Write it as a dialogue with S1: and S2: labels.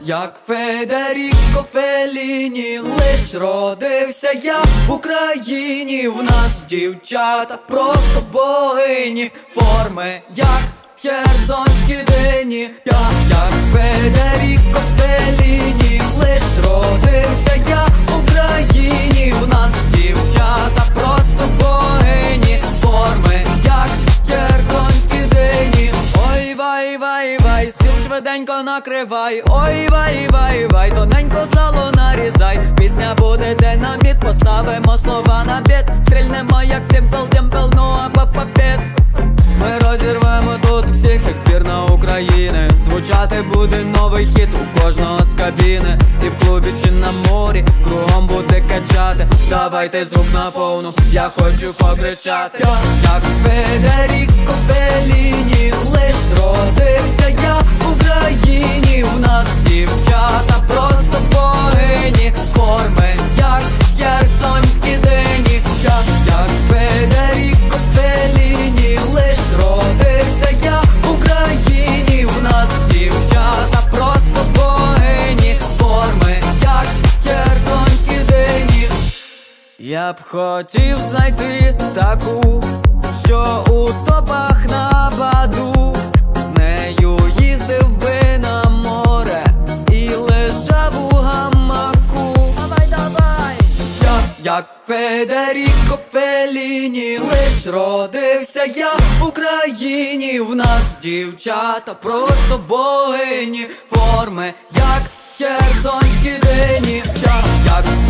S1: як Федеріко Феліні, лиш родився я в Україні. В нас дівчата просто богині, форми, як Херсонські дині, я, як Федеріко швиденько накривай. Ой, вай, вай, вай, тоненько сало нарізай. Пісня буде динаміт, поставимо слова на біт. Стрільнемо як сімпл, дімпл, ну а папапіт. Ми розірвемо тут всіх, як збірна України. Звучати буде новий хіт у кожного з кабіни. І в клубі чи на морі кругом буде качати. Давайте звук на повну, я хочу покричати. Як Федеріко Феліні, Я б хотів знайти таку, що у топах на баду, з нею їздив би на море і лежав у гамаку. Давай, давай! Я, як Федеріко Феліні, лиш родився я в Україні. В нас дівчата просто богині, форми, як Херсонські дині. Я, як